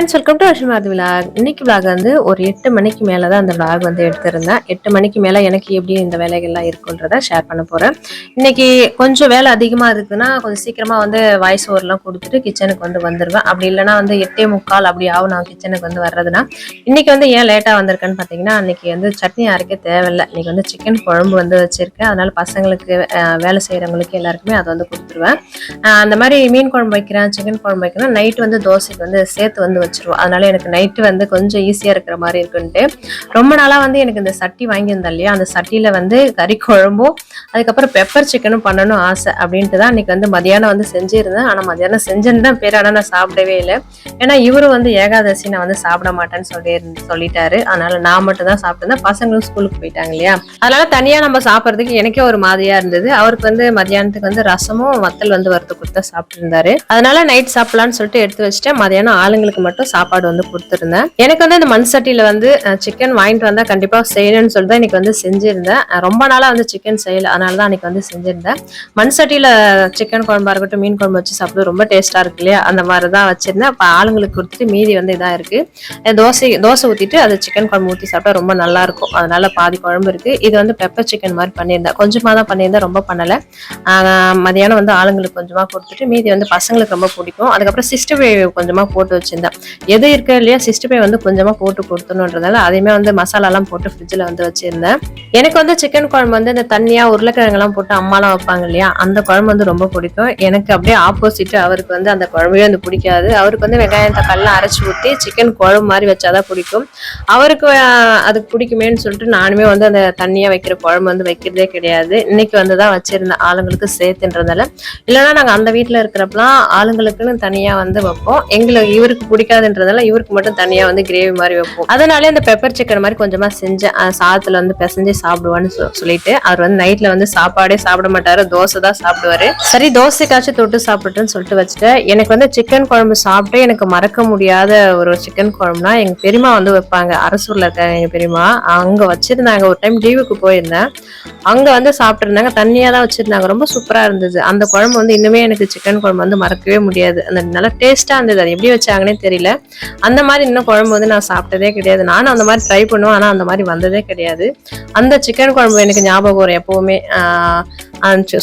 Friends welcome to Ashmath vlog இன்னைக்கு vlog வந்து ஒரு எட்டு மணிக்கு மேலே தான் அந்த விலாக் வந்து எடுத்திருந்தேன். எட்டு மணிக்கு மேலே எனக்கு எப்படி இந்த வேலைகள்லாம் இருக்குன்றத ஷேர் பண்ண போகிறேன் இன்னைக்கு கொஞ்சம் வேலை அதிகமாக இருக்குதுன்னா கொஞ்சம் சீக்கிரமாக வந்து வாய்ஸ் ஓவர்லாம் கொடுத்துட்டு கிச்சனுக்கு வந்து வந்துடுவேன் அப்படி இல்லைன்னா வந்து எட்டே முக்கால் அப்படி ஆகும் நான் கிச்சனுக்கு வந்து வர்றதுன்னா. இன்னைக்கு வந்து ஏன் லேட்டாக வந்திருக்கேன்னு பார்த்தீங்கன்னா அன்னைக்கு வந்து சட்னி அரைக்க தேவையில்லை. இன்னைக்கு வந்து சிக்கன் குழம்பு வந்து வச்சிருக்கேன். அதனால பசங்களுக்கு வேலை செய்கிறவங்களுக்கு எல்லாருக்குமே அதை வந்து கொடுத்துருவேன். அந்த மாதிரி மீன் குழம்பு வைக்கிறேன் சிக்கன் குழம்பு வைக்கிறேன் நைட் வந்து தோசைக்கு வந்து சேர்த்து வந்து வச்சிருவோம் அதனால எனக்கு நைட்டு வந்து கொஞ்சம் ஈஸியாக இருக்கிற மாதிரி இருக்குன்ட்டு. ரொம்ப நாளாக வந்து எனக்கு இந்த சட்டி வாங்கியிருந்தேன் இல்லையா? அந்த சட்டியில் வந்து கறி குழம்பும் அதுக்கப்புறம் பெப்பர் சிக்கனும் பண்ணணும் ஆசை அப்படின்ட்டு தான் இன்னைக்கு வந்து மதியானம் வந்து செஞ்சிருந்தேன். ஆனால் மதியானம் செஞ்சேன்னு தான் பேர் ஆனால் நான் சாப்பிடவே இல்லை. ஏன்னா இவரும் வந்து ஏகாதசி நான் வந்து சாப்பிட மாட்டேன்னு சொல்லி சொல்லிட்டாரு. அதனால நான் மட்டும் தான் சாப்பிட்டேன். பசங்களும் ஸ்கூலுக்கு போயிட்டாங்க இல்லையா? அதனால தனியாக நம்ம சாப்பிட்றதுக்கு எனக்கே ஒரு மாதிரியா இருந்தது. அவருக்கு வந்து மதியானத்துக்கு வந்து ரசமும் வத்தல் வந்து வறுத்து கொடுத்தா சாப்பிட்டுருந்தாரு. அதனால நைட் சாப்பிடலாம்னு சொல்லிட்டு எடுத்து வச்சுட்டேன். மதியானம் ஆளுங்களுக்கு மட்டும் சாப்பாடு வந்து கொடுத்துருந்தேன். எனக்கு வந்து இந்த மண் சட்டியில வந்து சிக்கன் வாங்கிட்டு வந்தா கண்டிப்பா செய்யணும்னு சொல்லிட்டு தான் இன்னைக்கு வந்து செஞ்சிருந்தேன். ரொம்ப நாளா வந்து சிக்கன் செய்யல. அதனால தான் அன்னைக்கு வந்து செஞ்சிருந்தேன். மண் சட்டியில சிக்கன் குழம்பா இருக்கட்டும் மீன் குழம்பு வச்சு சாப்பிட ரொம்ப டேஸ்டா இருக்கு இல்லையா? அந்த மாதிரி தான் வச்சிருந்தேன். அப்ப ஆளுங்களுக்கு கொடுத்துட்டு மீதி வந்து இதா இருக்கு. தோசை தோசை ஊத்திட்டு அது சிக்கன் குழம்பு ஊத்தி சாப்பிட்டா ரொம்ப நல்லா இருக்கும். அதனால பாதி குழம்பு இருக்கு. இது வந்து பெப்பர் சிக்கன் மாதிரி பண்ணியிருந்தேன். கொஞ்சமா தான் பண்ணியிருந்தேன். ரொம்ப பண்ணல. மதியானம் வந்து ஆளுங்களுக்கு கொஞ்சமா கொடுத்துட்டு மீதி வந்து பசங்களுக்கு ரொம்ப பிடிக்கும். அதுக்கப்புறம் சிஸ்டர் கொஞ்சமாக கொஞ்சமா போட்டு வச்சிருந்தேன். எது இருக்க இல்லையா சிஸ்டர் பே வந்து கொஞ்சமா போட்டு கொடுத்தணுன்றதால அதையுமே வந்து மசாலாலாம் போட்டு ஃப்ரிட்ஜில் வந்து வச்சிருந்தேன். எனக்கு வந்து சிக்கன் குழம்பு வந்து இந்த தண்ணியா உருளைக்கிழங்கெல்லாம் போட்டு அம்மாலாம் வைப்பாங்க இல்லையா அந்த குழம்பு வந்து ரொம்ப பிடிக்கும். எனக்கு அப்படியே ஆப்போசிட் அவருக்கு வந்து அந்த குழம்பே வந்து பிடிக்காது. அவருக்கு வந்து வெங்காயம் தக்காளிலாம் அரைச்சி ஊற்றி சிக்கன் குழம்பு மாதிரி வச்சாதான் பிடிக்கும். அவருக்கு அது அதுக்கு பிடிக்குமேன்னு சொல்லிட்டு நானுமே வந்து அந்த தண்ணியா வைக்கிற குழம்பு வந்து வைக்கிறதே கிடையாது. இன்னைக்கு வந்து தான் வச்சிருந்தேன் ஆளுங்களுக்கு சேர்த்துன்றதால இல்லைன்னா நாங்கள் அந்த வீட்டில் இருக்கிறப்பலாம் ஆளுங்களுக்குன்னு தனியாக வந்து வைப்போம். எங்களுக்கு இவருக்கு பிடிக்காதுன்றதால இவருக்கு மட்டும் தனியாக வந்து கிரேவி மாதிரி வைப்போம். அதனாலே அந்த பெப்பர் சிக்கன் மாதிரி கொஞ்சமாக செஞ்சேன் அஹ் சாதத்துல வந்து பிசைஞ்சு சாப்பிடுவான்னு சொல்லிட்டு அவர் வந்து நைட்ல வந்து சாப்பாடே சாப்பிட மாட்டாரு. தோசை தான் சாப்பிடுவாரு. சரி தோசைக்காச்சும் தொட்டு சாப்பிட்டுன்னு சொல்லிட்டு வச்சுட்டு எனக்கு வந்து சிக்கன் குழம்பு சாப்பிட்டு எனக்கு மறக்க முடியாத ஒரு சிக்கன் குழம்புனா எங்க பெரியம்மா வந்து வைப்பாங்க. அரசூர்ல இருக்காங்க எங்க பெரியம்மா. அங்க வச்சிருந்தாங்க. ஒரு டைம் லீவுக்கு போயிருந்தேன். அங்க வந்து சாப்பிட்டுருந்தாங்க. தண்ணியா தான் வச்சிருந்தாங்க. ரொம்ப சூப்பரா இருந்தது. அந்த குழம்பு வந்து இன்னுமே எனக்கு சிக்கன் குழம்பு வந்து மறக்கவே முடியாது. அந்த நல்லா டேஸ்டா இருந்தது. அது எப்படி வச்சாங்கன்னே தெரியல. அந்த மாதிரி இன்னும் குழம்பு வந்து நான் சாப்பிட்டதே கிடையாது. நானும் அந்த மாதிரி ட்ரை பண்ணுவேன். ஆனா அந்த மாதிரி வந்ததே கிடையாது. அந்த சிக்கன் குழம்பு எனக்கு ஞாபகம் வரும் எப்பவுமே.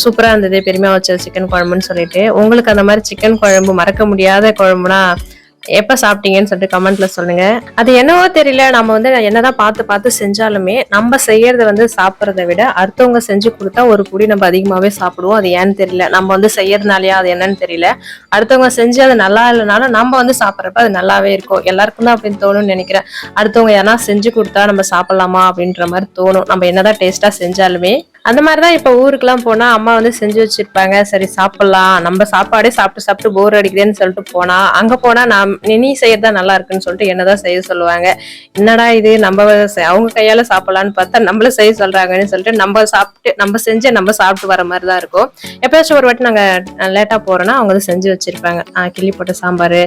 சூப்பரா இருந்தது. பெருமையா வச்ச சிக்கன் குழம்புன்னு சொல்லிட்டு. உங்களுக்கு அந்த மாதிரி சிக்கன் குழம்பு மறக்க முடியாத குழம்புனா எப்ப சாப்பிட்டீங்கன்னு சொல்லிட்டு கமெண்ட்ல சொல்லுங்க. அது என்னவோ தெரியல. நம்ம வந்து என்னதான் பார்த்து பார்த்து செஞ்சாலுமே நம்ம செய்யறத வந்து சாப்பிட்றத விட அடுத்தவங்க செஞ்சு கொடுத்தா ஒரு குடி நம்ம அதிகமாவே சாப்பிடுவோம். அது ஏன்னு தெரியல. நம்ம வந்து செய்யறதுனாலயா அது என்னன்னு தெரியல. அடுத்தவங்க செஞ்சு அது நல்லா இல்லைனாலும் நம்ம வந்து சாப்பிட்றப்ப அது நல்லாவே இருக்கும். எல்லாருக்கும் தான் அப்படின்னு தோணும்னு நினைக்கிறேன். அடுத்தவங்க யாரா செஞ்சு கொடுத்தா நம்ம சாப்பிடலாமா அப்படின்ற மாதிரி தோணும். நம்ம என்னதான் டேஸ்டா செஞ்சாலுமே அந்த மாதிரி தான் இப்போ ஊருக்குலாம் போனா அம்மா வந்து செஞ்சு வச்சிருப்பாங்க. சரி சாப்பிடலாம். நம்ம சாப்பாடே சாப்பிட்டு சாப்பிட்டு போர் அடிக்குதுன்னு சொல்லிட்டு போனா அங்க போனா நான் நீ செய்யறதா நல்லா இருக்குன்னு சொல்லிட்டு என்னதான் செய்ய சொல்லுவாங்க. என்னடா இது? நம்ம அவங்க கையால சாப்பிடலாம்னு பார்த்தா நம்மள செய்ய சொல்றாங்கன்னு சொல்லிட்டு நம்ம சாப்பிட்டு நம்ம செஞ்சு நம்ம சாப்பிட்டு வர மாதிரி தான் இருக்கும். எப்பயாச்சும் ஒரு வாட்டி நாங்க லேட்டா போறோம்னா அவங்க வந்து செஞ்சு வச்சிருப்பாங்க. கிள்ளி போட்ட சாம்பார்.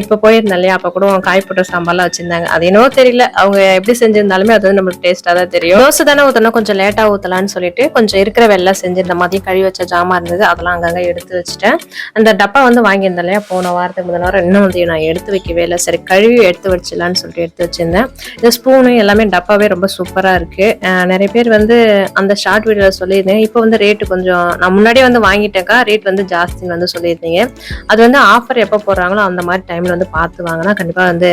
இப்ப போயிருந்தேன் இல்லையா? அப்ப கூட காய் போட்ட சாம்பார்லாம் வச்சிருந்தாங்க. அது என்னவோ தெரியல. அவங்க எப்படி செஞ்சிருந்தாலுமே அது வந்து நம்மளுக்கு டேஸ்டா தான் தெரியும். தோசை தானே ஊத்தணும். கொஞ்சம் லேட்டா ஊத்தலாம்னு சொல்லிட்டு கொஞ்சம் இருக்கிற வெள்ளை செஞ்சு இந்த மாதிரி கழுவி வச்ச ஜாமான் இருந்தது அதெல்லாம் அங்கங்கே எடுத்து வச்சுட்டேன். அந்த டப்பா வந்து வாங்கியிருந்தேன் இல்லையா போன வாரத்துக்கு முதல் வாரம் இன்னும் வந்து நான் எடுத்து வைக்கவே இல்லை. சரி கழுவி எடுத்து வச்சிடலான்னு சொல்லிட்டு எடுத்து வச்சிருந்தேன். இந்த ஸ்பூனு எல்லாமே டப்பாவே ரொம்ப சூப்பராக இருக்குது நிறைய பேர் வந்து அந்த ஷார்ட் வீடியோவில் சொல்லியிருந்தேன். இப்போ வந்து ரேட்டு கொஞ்சம் நான் முன்னாடியே வந்து வாங்கிட்டேக்கா ரேட் வந்து ஜாஸ்தின்னு வந்து சொல்லியிருந்தீங்க. அது வந்து ஆஃபர் எப்போ போடுறாங்களோ அந்த மாதிரி டைமில் வந்து பார்த்து வாங்கினா கண்டிப்பாக வந்து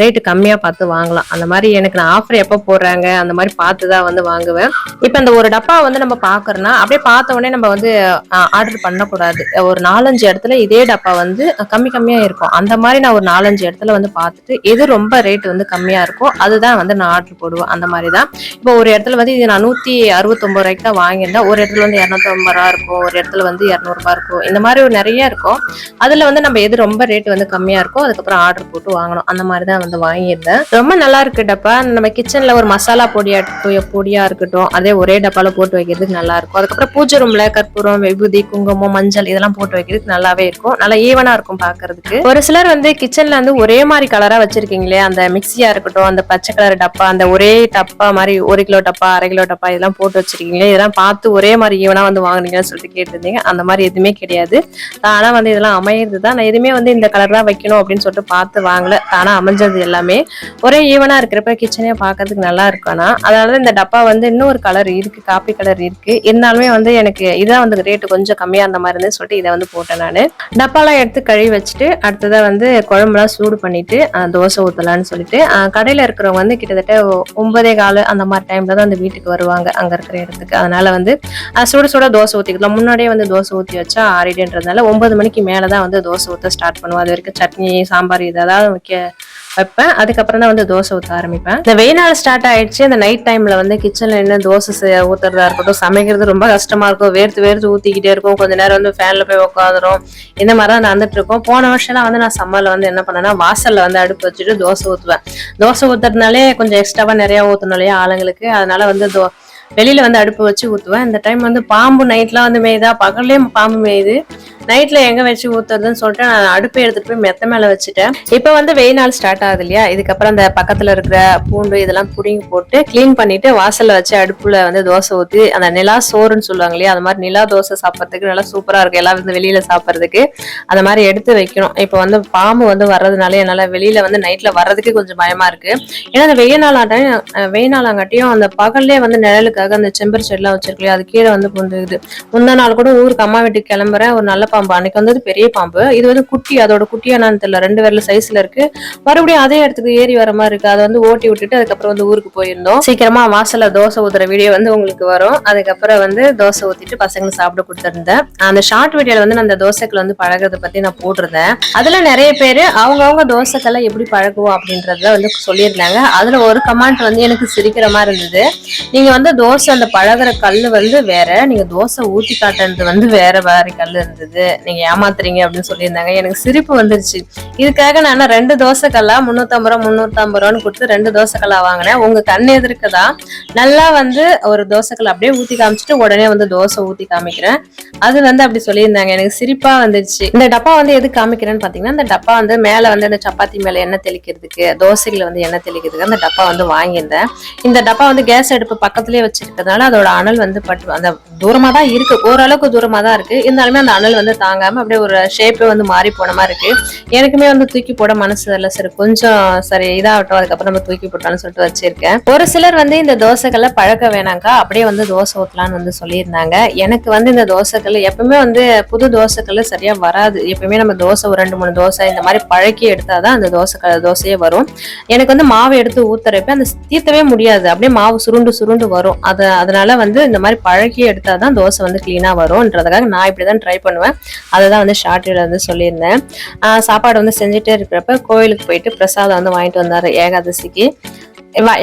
ரேட்டு கம்மியாக பார்த்து வாங்கலாம். அந்த மாதிரி எனக்கு நான் ஆஃபர் எப்போ போடுறாங்க அந்த மாதிரி பார்த்து தான் வந்து வாங்குவேன். இப்போ இந்த ஒரு டப்பா வந்து நம்ம பார்க்குறோன்னா அப்படியே பார்த்த உடனே நம்ம வந்து ஆர்டர் பண்ணக்கூடாது. ஒரு நாலஞ்சு இடத்துல இதே டப்பா வந்து கம்மி கம்மியா இருக்கும். அந்த மாதிரி நான் ஒரு நாலஞ்சு இடத்துல வந்து பார்த்துட்டு எது ரொம்ப ரேட் வந்து கம்மியா இருக்கோ அதுதான் வந்து நான் ஆர்டர் போடுவேன். அந்த மாதிரி தான். இப்போ ஒரு இடத்துல வந்து இது நான் நூத்தி அறுபத்தொன்பது ரூபாய்க்கு தான் வாங்கியிருந்தேன் ஒரு இடத்துல வந்து இரநூத்தொம்பது ரூபா இருக்கும் ஒரு இடத்துல வந்து இரநூறுபா இருக்கும். இந்த மாதிரி ஒரு நிறைய இருக்கும். அதுல வந்து நம்ம எது ரொம்ப ரேட் வந்து கம்மியா இருக்கோ அதுக்கப்புறம் ஆர்டர் போட்டு வாங்கணும். அந்த மாதிரி தான் வந்து வாங்கியிருந்தேன். ரொம்ப நல்லா இருக்கு டப்பா. நம்ம கிச்சன்ல ஒரு மசாலா பொடியா பொடியா இருக்கட்டும் அதே ஒரே டப்பால போட்டு போட்டு வைக்கிறதுக்கு நல்லா இருக்கும் அதுக்கப்புறம் பூஜை ரூம்ல கற்பூரம் விபூதி குங்குமம் மஞ்சள் இதெல்லாம் போட்டு வைக்கிறதுக்கு நல்லாவே இருக்கும். நல்லா ஈவனா இருக்கும் பாக்குறதுக்கு ஒரு சிலர் வந்து கிச்சன்ல வந்து ஒரே மாதிரி கலரா வச்சிருக்கீங்களே அந்த மிக்சியா இருக்கட்டும் அந்த பச்சை கலர் டப்பா அந்த ஒரே டப்பா மாதிரி ஒரு கிலோ டப்பா அரை கிலோ டப்பா இதெல்லாம் போட்டு வச்சிருக்கீங்களே இதெல்லாம் பார்த்து ஒரே மாதிரி ஈவனா வந்து வாங்குனீங்கன்னு சொல்லிட்டு கேட்டிருந்தீங்க. அந்த மாதிரி எதுவுமே கிடையாது. ஆனா வந்து இதெல்லாம் அமையிறது தான் நான் எதுவுமே வந்து இந்த கலர் தான் வைக்கணும் அப்படின்னு சொல்லிட்டு பார்த்து வாங்கல. ஆனா அமைஞ்சது எல்லாமே ஒரே ஈவனா இருக்கிறப்ப கிச்சனே பாக்குறதுக்கு நல்லா இருக்கும். ஆனா அதனால இந்த டப்பா வந்து இன்னும் ஒரு கலர் இருக்கு. காப்பி கலர் இருக்கு. இருந்தாலுமே வந்து எனக்கு இதான் வந்து ரேட்டு கொஞ்சம் கம்மியா அந்த மாதிரி இருந்து சொல்லிட்டு இதை வந்து போட்டேன் நான். டப்பாலாம் எடுத்து கழுவி வச்சுட்டு அடுத்ததா வந்து குழம்புலாம் சூடு பண்ணிட்டு தோசை ஊத்தலாம்னு சொல்லிட்டு கடையில் கடையில இருக்கிறவங்க வந்து கிட்டத்தட்ட ஒன்பதே கால் அந்த மாதிரி டைம்ல தான் அந்த வீட்டுக்கு வருவாங்க அங்க இருக்கிற இடத்துக்கு. அதனால வந்து சுட சுட தோசை ஊத்திக்கலாம். முன்னாடியே வந்து தோசை ஊத்தி வச்சா ஆறிடுன்றதுனால ஒன்பது மணிக்கு மேலதான் வந்து தோசை ஊத்த ஸ்டார்ட் பண்ணுவோம். அது வரைக்கும் சட்னி சாம்பார் இதெல்லாம் வைக்க வைப்பேன். அதுக்கப்புறம் தான் வந்து தோசை ஊற்ற ஆரம்பிப்பேன். இந்த வெயில் நாள் ஸ்டார்ட் ஆயிடுச்சு. அந்த நைட் டைம்ல வந்து கிச்சன்ல என்ன தோசை ஊத்துறதா இருக்கட்டும் சமைக்கிறது ரொம்ப கஷ்டமா இருக்கும். வேர்த்து வேர்த்து ஊத்திக்கிட்டே இருக்கும். கொஞ்ச நேரம் வந்து ஃபேன்ல போய் உட்காந்துரும் இந்த மாதிரி தான் நடந்துட்டு இருக்கோம். போன வருஷம்லாம் வந்து நான் சம்மர்ல வந்து என்ன பண்ணேன்னா வாசல்ல வந்து அடுப்பு வச்சுட்டு தோசை ஊத்துவேன். தோசை ஊத்துறதுனாலே கொஞ்சம் எக்ஸ்ட்ராவா நிறைய ஊத்தணும் இல்லையா ஆளுங்களுக்கு. அதனால வந்து தோ வெளியில வந்து அடுப்பு வச்சு ஊத்துவேன். இந்த டைம் வந்து பாம்பு நைட்லாம் வந்து மேயுதா? பகல்லே பாம்பு மேயுது. நைட்ல எங்க வச்சு ஊத்துறதுன்னு சொல்லிட்டு நான் அடுப்பை எடுத்துட்டு போய் மெத்த மேல வச்சுட்டேன். இப்போ வந்து வெயில் நாள் ஸ்டார்ட் ஆகுது இல்லையா? இதுக்கப்புறம் அந்த பக்கத்துல இருக்கிற பூண்டு இதெல்லாம் புடிங்கி போட்டு க்ளீன் பண்ணிட்டு வாசல்ல வச்சு அடுப்புல வந்து தோசை ஊத்தி அந்த நிலா சோறுன்னு சொல்லுவாங்க இல்லையா? அந்த மாதிரி நிலா தோசை சாப்பிட்றதுக்கு நல்லா சூப்பரா இருக்கும். எல்லாம் வந்து வெளியில சாப்பிட்றதுக்கு அந்த மாதிரி எடுத்து வைக்கணும். இப்போ வந்து பாம்பு வந்து வர்றதுனால என்னால வெளியில வந்து நைட்ல வர்றதுக்கு கொஞ்சம் பயமா இருக்கு. ஏன்னா அந்த வெயில் நாளாட்டையும் வெயில் நாளாங்காட்டியும் அந்த பகல்லே வந்து நிழலுக்காக அந்த செம்பர் செடிலாம் வச்சிருக்கலையா அது கீழே வந்து பொந்துக்குது முந்தா நாள் கூட ஊருக்கு அம்மா வீட்டுக்கு கிளம்புறேன். ஒரு நல்ல பாம்பு. அன்னைக்கு வந்தது பெரிய பாம்பு. இது வந்து குட்டி அதோட குட்டி என்னன்னு தெரியல. ரெண்டு விரல சைஸ்ல இருக்கு. மறுபடியும் அதே இடத்துக்கு ஏறி வர மாதிரி இருக்கு. அதை வந்து ஓட்டி விட்டுட்டு அதுக்கப்புறம் வந்து ஊருக்கு போயிருந்தோம். சீக்கிரமா வாசல்ல தோசை ஊத்துற வீடியோ வந்து உங்களுக்கு வரும். அதுக்கப்புறம் வந்து தோசை ஊத்திட்டு பசங்களுக்கு சாப்பிட கொடுத்துருந்தேன். அந்த ஷார்ட் வீடியோல வந்து நான் அந்த தோசைக்குள்ள வந்து பழகிறத பத்தி நான் போட்டிருந்தேன். அதுல நிறைய பேர் அவங்கவுங்க தோசைக்கெல்லாம் எப்படி பழகுவோம் அப்படின்றத வந்து சொல்லியிருந்தாங்க. அதுல ஒரு கமெண்ட் வந்து எனக்கு சிரிக்கிற மாதிரி இருந்தது. நீங்க வந்து தோசை அந்த பழகுற கல் வந்து வேற. நீங்க தோசை ஊத்தி காட்டுறது வந்து வேற வேற கல் இருந்தது. நீங்க ஏமாத்துறீங்க அப்படின்னு சொல்லியிருந்தாங்க. எனக்கு சிரிப்பு வந்துருச்சு. இதுக்காக நான் ரெண்டு தோசைக்கல்லா முந்நூற்றம்பது ரூபா முந்நூற்றம்பது ரூபான்னு கொடுத்து ரெண்டு தோசைக்கல்லா வாங்கினேன். உங்க கண் எதிர்க்கு தான் நல்லா வந்து ஒரு தோசைக்கல் அப்படியே ஊத்தி காமிச்சிட்டு உடனே வந்து தோசை ஊத்தி காமிக்கிறேன். அது வந்து அப்படி சொல்லியிருந்தாங்க. எனக்கு சிரிப்பா வந்துருச்சு. இந்த டப்பா வந்து எது காமிக்கிறேன்னு பாத்தீங்கன்னா இந்த டப்பா வந்து மேல வந்து இந்த சப்பாத்தி மேல எண்ணெய் தெளிக்கிறதுக்கு தோசைகளை வந்து எண்ணெய் தெளிக்கிறதுக்கு அந்த டப்பா வந்து வாங்கியிருந்தேன். இந்த டப்பா வந்து கேஸ் அடுப்பு பக்கத்துலயே வச்சிருக்கிறதுனால அதோட அனல் வந்து பட்டு அந்த தூரமா தான் இருக்கு. ஓரளவுக்கு தூரமா தான் இருக்கு. இருந்தாலுமே அந்த அனல் வந்து தாங்காம அப்படியே ஒரு ஷேப்பே வந்து மாறி போன மாதிரி இருக்கு. எனக்குமே வந்து தூக்கி போட மனசு இல்லை சரி கொஞ்சம் சரி இதாகட்டும் அதுக்கப்புறம் நம்ம தூக்கி போட்டாலும் சொல்லிட்டு வச்சிருக்கேன். ஒரு சிலர் வந்து இந்த தோசைகளை பழக்க வேணாங்க்கா அப்படியே வந்து தோசை ஊற்றலான்னு வந்து சொல்லியிருந்தாங்க. எனக்கு வந்து இந்த தோசைகள் எப்பவுமே வந்து புது தோசைகள் சரியா வராது. எப்பவுமே நம்ம தோசை ஒரு ரெண்டு மூணு தோசை இந்த மாதிரி பழக்கி எடுத்தாதான் அந்த தோசை தோசையே வரும். எனக்கு வந்து மாவு எடுத்து ஊத்துறப்ப அந்த தீர்த்தவே முடியாது. அப்படியே மாவு சுருண்டு சுருண்டு வரும். அது அதனால வந்து இந்த மாதிரி பழக்கி எடுத்தாதான் தோசை வந்து கிளீனா வரும்ன்றதுக்காக நான் இப்படிதான் ட்ரை பண்ணுவேன். அதை தான் வந்து ஷார்ட் வீடியோவில் வந்து சொல்லியிருந்தேன். ஆஹ் சாப்பாடு வந்து செஞ்சுட்டே இருக்கிறப்ப கோயிலுக்கு போயிட்டு பிரசாதம் வந்து வாங்கிட்டு வந்தாரு ஏகாதசிக்கு.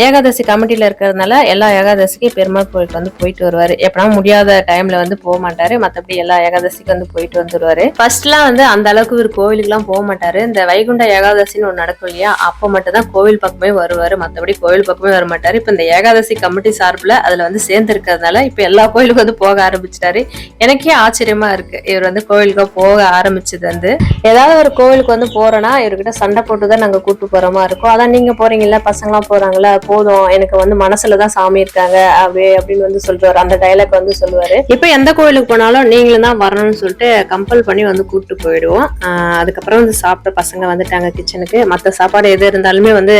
ஏகாதசி கமிட்டியில் இருக்கிறதுனால எல்லா ஏகாதசிக்கும் பெருமாள் கோயிலுக்கு வந்து போயிட்டு வருவார். எப்படின்னா முடியாத டைமில் வந்து போக மாட்டார். மற்றபடி எல்லா ஏகாதசிக்கும் வந்து போயிட்டு வந்துடுவார் ஃபர்ஸ்ட்லாம் வந்து அந்த அளவுக்கு ஒரு கோவிலுக்குலாம் போக மாட்டார். இந்த வைகுண்ட ஏகாதசின்னு ஒன்று நடக்கும் இல்லையா? அப்போ மட்டும் தான் கோவில் பக்கமே வருவார். மற்றபடி கோவில் பக்கமே வர மாட்டார். இப்போ இந்த ஏகாதசி கமிட்டி சார்பில் அதில் வந்து சேர்ந்துருக்கிறதுனால இப்போ எல்லா கோயிலுக்கும் வந்து போக ஆரம்பிச்சிட்டாரு. எனக்கே ஆச்சரியமா இருக்கு. இவர் வந்து கோவிலுக்கு போக ஆரம்பிச்சது வந்து. ஏதாவது ஒரு கோவிலுக்கு வந்து போறோம்னா இவர்கிட்ட சண்டை போட்டு தான் நாங்கள் கூப்பிட்டு போகிற மாதிரி இருக்கும். அதான் நீங்கள் போகிறீங்களா பசங்களாம் இருக்காங்கல்ல போதும் எனக்கு வந்து மனசுல தான் சாமி இருக்காங்க அப்படி அப்படின்னு வந்து சொல்றாரு. அந்த டைலாக் வந்து சொல்லுவாரு. இப்ப எந்த கோயிலுக்கு போனாலும் நீங்களும் தான் வரணும்னு சொல்லிட்டு கம்பல் பண்ணி வந்து கூப்பிட்டு போயிடுவோம். அதுக்கப்புறம் வந்து சாப்பிட்ட பசங்க வந்துட்டாங்க கிச்சனுக்கு மத்த சாப்பாடு எது இருந்தாலுமே வந்து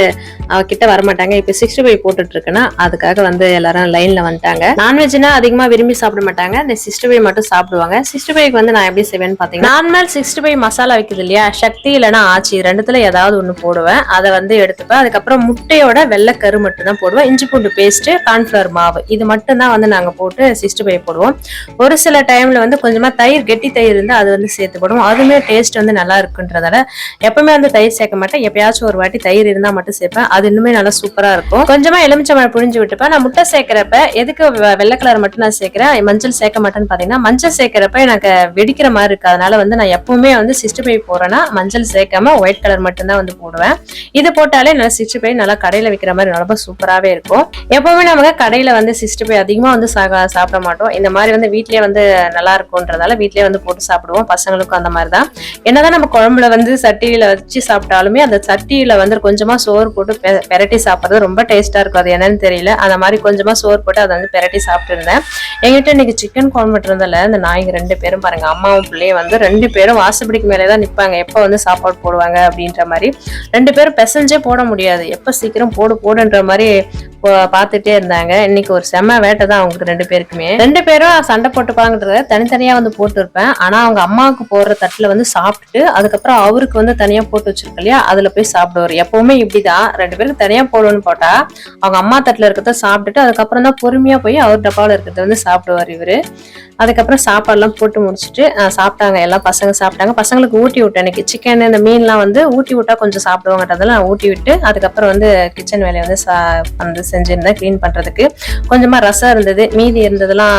அவ கிட்ட வரமாட்டாங்க. இப்ப சிக்ஸ்டி ஃபைவ் போட்டுட்டு இருக்குன்னா அதுக்காக வந்து எல்லாரும் லைன்ல வந்துட்டாங்க. நான்வெஜ்னா அதிகமா விரும்பி சாப்பிட மாட்டாங்க. இந்த சிக்ஸ்டி ஃபைவ் மட்டும் சாப்பிடுவாங்க. சிக்ஸ்டி ஃபைவ் வந்து நான் எப்படி செய்வேன்னு பாத்தீங்கன்னா நார்மல் சிக்ஸ்டி ஃபைவ் மசாலா வைக்குது இல்லையா? சக்தி இல்லைன்னா ஆச்சி ரெண்டுத்துல ஏதாவது ஒன்று போடுவேன். அதை வந்து எடுத்துப்பேன். அதுக்கப்புறம் முட்டையோட வெள்ளைக்கரு மட்டும் தான் போடுவேன் இஞ்சி பூண்டு பேஸ்ட் கார்ன்ஃப்ளவர் மாவு. இது மட்டும் தான் வந்து நாங்கள் போட்டு சிக்ஸ்டி ஃபைவ் போடுவோம். ஒரு சில டைமில் வந்து கொஞ்சமாக தயிர் கெட்டி தயிர் இருந்தால் அது வந்து சேர்த்து போடுவோம். அதுவுமே டேஸ்ட் வந்து நல்லா இருக்குன்றதால எப்பவுமே வந்து தயிர் சேர்க்க மாட்டேன். எப்பயாச்சும் ஒரு வாட்டி தயிர் இருந்தால் மட்டும் சேர்ப்பேன். அது இன்னுமே நல்லா சூப்பராக இருக்கும். கொஞ்சமாக எலுமிச்சம்பழம் புழிஞ்சு விட்டுப்பேன். நான் முட்டை சேர்க்குறப்ப எதுக்கு வெள்ளை கலர் மட்டும் நான் சேர்க்குறேன்? மஞ்சள் சேர்க்க மாட்டேன்னு பார்த்தீங்கன்னா மஞ்சள் சேர்க்குறப்ப எனக்கு வெடிக்கிற மாதிரி இருக்குது அதனால வந்து நான் எப்பவுமே வந்து சிக்ஸ்டி ஃபைவ் போடுறேன்னா மஞ்சள் சேர்க்காம ஒயிட் கலர் மட்டும் தான் வந்து போடுவேன். இது போட்டாலே நல்லா சிக்ஸ்டி ஃபைவ் நல்லா கடையில் விற்கிற அப்படின்ற மாதிரி ரொம்ப சூப்பராகவே இருக்கும். எப்பவுமே நமக்கு கடையில் வந்து சிஸ்டர் போய் அதிகமாக வந்து சா- சாப்பிட மாட்டோம். இந்த மாதிரி வந்து வீட்லேயே வந்து நல்லா இருக்கும்ன்றதால வீட்லேயே வந்து போட்டு சாப்பிடுவோம். பசங்களுக்கும் அந்த மாதிரி தான் என்னதான் நம்ம குழம்புல வந்து சட்டியில் வச்சு சாப்பிட்டாலுமே அந்த சட்டியில் வந்து கொஞ்சமாக சோறு போட்டு பெரட்டி சாப்பிட்றது ரொம்ப டேஸ்ட்டாக இருக்கும். அது என்னன்னு தெரியல. அந்த மாதிரி கொஞ்சமாக சோறு போட்டு அதை வந்து பெரட்டி சாப்பிட்டு இருந்தேன். எங்கிட்ட இன்னைக்கு சிக்கன் குழம்பு இருந்ததில்ல இந்த நாய்ங்க ரெண்டு பேரும் பாருங்க. அம்மாவும் பிள்ளையும் வந்து ரெண்டு பேரும் வாசப்படிக்கு மேலே தான் நிற்பாங்க எப்போ வந்து சாப்பாடு போடுவாங்க அப்படின்ற மாதிரி. ரெண்டு பேரும் பெசஞ்சே போட முடியாது. எப்போ சீக்கிரம் போடு போடுன்ற மாதிரி பார்த்துட்டே இருந்தாங்க. இன்னைக்கு ஒரு செம்ம வேட்டை தான் அவங்களுக்கு ரெண்டு பேருக்குமே. ரெண்டு பேரும் சண்டை போட்டுப்பாங்கன்றத தனித்தனியா வந்து போட்டு இருப்பேன் ஆனா அவங்க அம்மாவுக்கு போடுற தட்டுல வந்து சாப்பிட்டுட்டு அதுக்கப்புறம் அவருக்கு வந்து தனியா போட்டு வச்சிருக்க இல்லையா? அதுல போய் சாப்பிடுவார். எப்பவுமே இப்படிதான். ரெண்டு பேருக்கு தனியா போடணும்னு போட்டா அவங்க அம்மா தட்டுல இருக்கிறத சாப்பிட்டுட்டு அதுக்கப்புறம் தான் பொறுமையா போய் அவர் டப்பாவில் இருக்கிறத வந்து சாப்பிடுவார் இவரு. அதுக்கப்புறம் சாப்பாடுலாம் போட்டு முடிச்சுட்டு சாப்பிட்டாங்க. எல்லாம் பசங்க சாப்பிட்டாங்க. பசங்களுக்கு ஊட்டி விட்டேன் எனக்கு சிக்கன் இந்த மீன்லாம் வந்து ஊட்டி விட்டா கொஞ்சம் சாப்பிடுவாங்கன்றதெல்லாம் ஊட்டி விட்டு அதுக்கப்புறம் வந்து கிச்சன் வேலையை வந்து சா வந்து செஞ்சிருந்தேன் க்ளீன் பண்றதுக்கு. கொஞ்சமா ரசம் இருந்தது மீதி இருந்ததெல்லாம்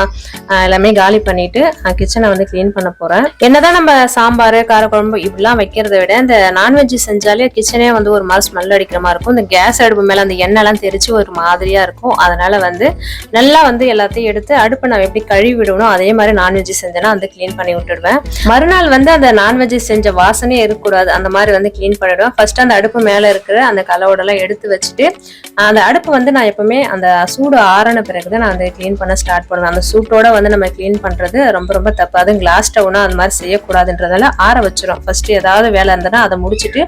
எல்லாமே காலி பண்ணிட்டு கிச்சனை வந்து க்ளீன் பண்ண போறேன். என்னதான் நம்ம சாம்பார் காரக்குழம்பு இப்படிலாம் வைக்கிறத விட இந்த நான்வெஜ் செஞ்சாலே கிச்சனே வந்து ஒரு மாதிரி ஸ்மெல் அடிக்கிற மாதிரி இருக்கும். இந்த கேஸ் அடுப்பு மேலே அந்த எண்ணெய்லாம் தெரிச்சு ஒரு மாதிரியா இருக்கும். அதனால வந்து நல்லா வந்து எல்லாத்தையும் எடுத்து அடுப்பை நான் எப்படி கழுவி விடணும் அதே மாதிரி நான்வெஜ் செஞ்சேன்னா வந்து க்ளீன் பண்ணி விட்டுடுவேன். மறுநாள் வந்து அந்த நான்வெஜ் செஞ்ச வாசனையே இருக்கக்கூடாது. அந்த மாதிரி வந்து க்ளீன் பண்ணிடுவேன். ஃபர்ஸ்ட் அந்த அடுப்பு மேலே இருக்கிற அந்த கலவோடலாம் எடுத்து வச்சுட்டு அந்த அடுப்பு வந்து நான் எப்பவுமே அந்த சூடு ஆறின பிறகு தான் நான் வந்து க்ளீன் பண்ண ஸ்டார்ட் பண்ணுவேன். அந்த சூட்டோட வந்து நம்ம க்ளீன் பண்ணுறது ரொம்ப ரொம்ப தப்பு. அதுவும் கிளாஸ் ஸ்டவ்னா அந்த மாதிரி செய்யக்கூடாதுன்றதால ஆற வச்சிரும். ஃபர்ஸ்ட் ஏதாவது வேலை இருந்ததுன்னா அதை முடிச்சுட்டு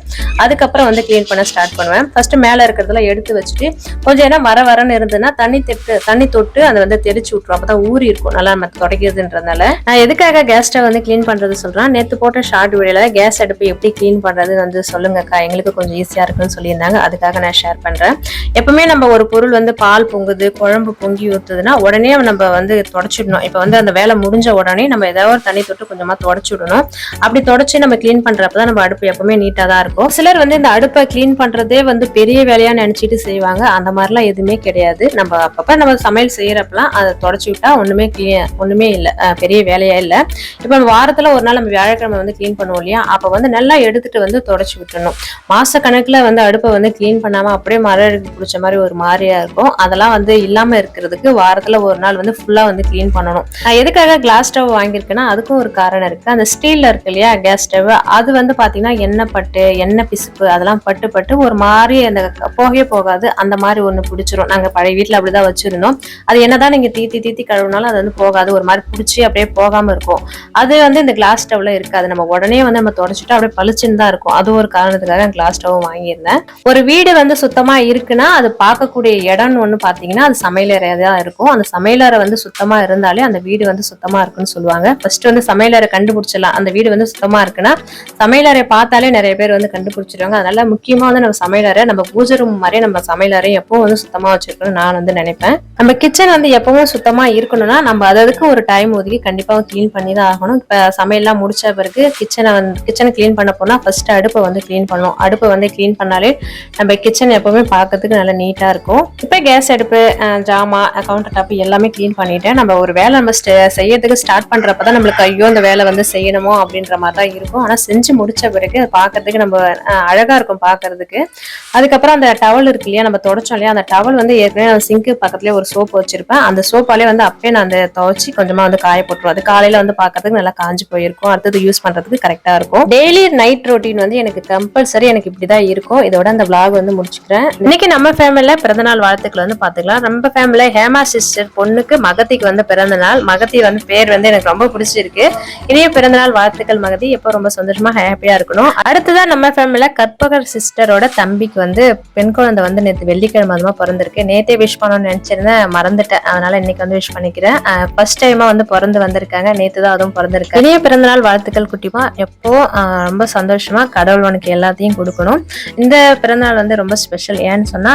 அதுக்கப்புறம் வந்து க்ளீன் பண்ண ஸ்டார்ட் பண்ணுவேன். ஃபர்ஸ்ட் மேலே இருக்கிறதெல்லாம் எடுத்து வச்சுட்டு கொஞ்சம் நேரம் வர வரன்னு இருந்ததுன்னா தண்ணி தெட்டு தண்ணி தொட்டு அதை வந்து தெரிச்சு விட்ருவோம் அப்போ தான் ஊறி இருக்கும். நல்லா நம்ம தொடக்கிறதுன்றதுனால நான் எதுக்காக கேஸ் ஸ்டவ் வந்து க்ளீன் பண்ணுறது சொல்கிறேன் நேற்று போட்ட ஷார்ட் வீடியோவில் கேஸ் அடுப்பு எப்படி க்ளீன் பண்ணுறது வந்து சொல்லுங்கக்கா. எங்களுக்கு கொஞ்சம் ஈஸியாக இருக்குன்னு சொல்லியிருந்தாங்க. அதுக்காக நான் ஷேர் பண்ணுறேன் எப்பவுமே நம்ம ஒரு பொருள் வந்து பால் பொங்குது குழம்பு பொங்கி ஊத்துதுன்னா உடனே நம்ம வந்து தொடச்சிடணும். இப்போ வந்து அந்த வேலை முடிஞ்ச உடனே நம்ம ஏதாவது ஒரு தண்ணி தொட்டு கொஞ்சமாக தொடச்சிடணும். அப்படி தொடச்சி நம்ம க்ளீன் பண்ணுறப்ப தான் நம்ம அடுப்பு எப்பவுமே நீட்டாக தான் இருக்கும். சிலர் வந்து இந்த அடுப்பை க்ளீன் பண்ணுறதே வந்து பெரிய வேலையாக நினச்சிட்டு செய்வாங்க. அந்த மாதிரிலாம் எதுவுமே கிடையாது. நம்ம அப்பப்போ நம்ம சமையல் செய்கிறப்பலாம் அதை தொடச்சி விட்டால் ஒன்றுமே க்ளீன் ஒன்றுமே இல்லை. பெரிய வேலையாக இல்லை. இப்போ வாரத்தில் ஒரு நாள் நம்ம வியாழக்கிழமை வந்து க்ளீன் பண்ணுவோம் இல்லையா? அப்போ வந்து நல்லா எடுத்துட்டு வந்து தொடச்சி விட்டுணும் மாதக்கணக்கில் வந்து அடுப்பை வந்து க்ளீன் பண்ணாமல் அப்படியே மர பிடிச்ச மாதிரி ஒரு மாதிரியா இருக்கும். அதெல்லாம் வந்து இல்லாமல் இருக்கிறதுக்கு வாரத்தில் ஒரு நாள் வந்து ஃபுல்லாக வந்து க்ளீன் பண்ணணும். நான் எதுக்காக கிளாஸ் ஸ்டவ் வாங்கியிருக்கேன்னா அதுக்கும் ஒரு காரணம் இருக்குது அந்த ஸ்டீலில் இருக்கு இல்லையா கேஸ் ஸ்டவ் அது வந்து பார்த்தீங்கன்னா எண்ணெய் பட்டு எண்ணெய் பிசுப்பு அதெல்லாம் பட்டு பட்டு ஒரு மாதிரி அந்த போகவே போகாது. அந்த மாதிரி ஒன்று பிடிச்சிரும். நாங்கள் பழைய வீட்டில் அப்படி தான் வச்சுருந்தோம். அது என்னதான் நீங்கள் தீத்தி தீத்தி கழுவினாலும் அது வந்து போகாது. ஒரு மாதிரி பிடிச்சி அப்படியே போகாமல் இருக்கும். அது வந்து இந்த கிளாஸ் ஸ்டவ்ல இருக்காது. நம்ம உடனே வந்து நம்ம தொடச்சிட்டு அப்படியே பளிச்சுன்னு தான் இருக்கும். அது ஒரு காரணத்துக்காக கிளாஸ் ஸ்டவ் வாங்கியிருந்தேன். ஒரு வீடு வந்து சுத்தமாக இருக்குன்னா அது பார்க்கக்கூடிய இடம்னு ஒன்று பார்த்தீங்கன்னா அது சமையலறையாக தான் இருக்கும். அந்த சமையலறை வந்து சுத்தமாக இருந்தாலே அந்த வீடு வந்து சுத்தமாக இருக்குன்னு சொல்லுவாங்க. ஃபர்ஸ்ட் வந்து சமையலறை கண்டுபிடிச்சிடலாம். அந்த வீடு வந்து சுத்தமாக இருக்குன்னா சமையலறை பார்த்தாலே நிறைய பேர் வந்து கண்டுபிடிச்சிருவாங்க. அதனால முக்கியமாக வந்து நம்ம சமையலறை நம்ம பூஜை ரூம் மாதிரியே நம்ம சமையலறை எப்பவும் வந்து சுத்தமாக வச்சிருக்கணும் நான் வந்து நினைப்பேன். நம்ம கிச்சன் வந்து எப்பவும் சுத்தமாக இருக்கணும்னா நம்ம அதுக்கு ஒரு டைம் ஒதுக்கி கண்டிப்பாக க்ளீன் பண்ணி தான் ஆகணும். இப்போ சமையல்லாம் முடிச்ச பிறகு கிச்சனை வந்து கிச்சனை க்ளீன் பண்ண போனால் ஃபர்ஸ்ட் அடுப்பை வந்து க்ளீன் பண்ணணும். அடுப்பை வந்து க்ளீன் பண்ணாலே நம்ம கிச்சன் எப்பவுமே பார்க்கறதுக்கு நல்லா நீட்டாக இருக்கும். இப்போ கேஸ் அடுப்பு ஜாமா கவுண்டர் டாப் எல்லாமே க்ளீன் பண்ணிட்டேன் நம்ம ஒரு வேலை நம்ம செய்யறதுக்கு ஸ்டார்ட் பண்ணுறப்ப தான் நம்மளுக்கு ஐயோ இந்த வேலை வந்து செய்யணுமோ அப்படின்ற மாதிரி தான் இருக்கும். ஆனால் செஞ்சு முடிச்ச பிறகு அதை பார்க்கறதுக்கு நம்ம அழகாக இருக்கும் பார்க்கறதுக்கு. அதுக்கப்புறம் அந்த டவல் இருக்கு இல்லையா நம்ம தொடச்சோம் இல்லையா அந்த டவல் வந்து ஏற்கனவே சிங்க்கு பக்கத்துலேயே ஒரு சோப்பு வச்சிருப்பேன். அந்த சோப்பாலே வந்து அப்பயே நான் அந்த துவச்சி கொஞ்சமாக வந்து காய போட்டுருவோம் அது காலையில் வந்து பார்க்கறதுக்கு நல்லா காஞ்சு போயிருக்கும். அடுத்தது யூஸ் பண்ணுறதுக்கு கரெக்டாக இருக்கும். டெய்லி நைட் ரொட்டீன் வந்து எனக்கு கம்பல்சரி எனக்கு இப்படி தான் இருக்கும். இதோட அந்த விளாக் வந்து முடிச்சுக்கிறேன். இன்னைக்கு நம்ம ஃபேமிலியில் பிறந்தநாள் வாழ்த்துக்கள் வந்து பாத்துக்கலாம் நம்ம ஃபேமிலியில ஹேமா சிஸ்டர் பொண்ணுக்கு மகத்திக்கு வந்து பிறந்த நாள் மகத்தி வந்து பேர் வந்து எனக்கு ரொம்ப பிடிச்சிருக்கு. இனிய பிறந்தநாள் வாழ்த்துக்கள் மகதி. எப்போ ரொம்ப சந்தோஷமா ஹாப்பியா இருக்கணும். அடுத்ததான் நம்ம ஃபேமிலியில் கற்பகர் சிஸ்டரோட தம்பிக்கு வந்து பெண் குழந்தை வந்து நேற்று வெள்ளிக்கிழமை அதுமா பிறந்திருக்கு. நேத்தே விஷ் பண்ணணும்னு நினைச்சிருந்தேன். மறந்துட்டேன். அதனால இன்னைக்கு வந்து விஷ் பண்ணிக்கிறேன். ஃபர்ஸ்ட் டைமா வந்து பிறந்து வந்திருக்காங்க. நேத்து தான் அதுவும் பிறந்திருக்கு. இனிய பிறந்தநாள் வாழ்த்துக்கள் குட்டிமா. எப்போ ரொம்ப சந்தோஷமா கடவுள் உனக்கு எல்லாத்தையும் கொடுக்கணும். இந்த பிறந்தநாள் வந்து ரொம்ப ஸ்பெஷல் ஏன்னு சொன்னா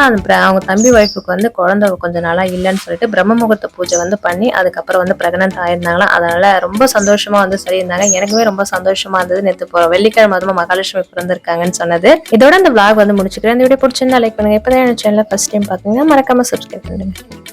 அவங்க தம்பி ஒய்ஃபுக்கு வந்து குழந்தை கொஞ்ச நாளா இல்லைன்னு சொல்லிட்டு பிரம்ம முகூர்த்த பூஜை வந்து பண்ணி அதுக்கப்புறம் வந்து பிரெக்னன்ட் ஆயிருந்தாங்களா? அதனால ரொம்ப சந்தோஷமா வந்து சொல்லியிருந்தாங்க. எனக்குமே ரொம்ப சந்தோஷமா இருந்தது. நேற்று போ வெள்ளிக்கிழமை அதுவும் மகாலட்சுமி பிறந்திருக்காங்கன்னு சொன்னது. இதோட இந்த விளாக் வந்து முடிச்சுக்கிறேன். இந்த வீடியோ பிடிச்சிருந்தா லைக் பண்ணுங்க. இப்பதான் என் சேனல் ஃபர்ஸ்ட் டைம் பாத்தீங்கன்னா மறக்காம சப்ஸ்கிரைப் பண்ணுங்க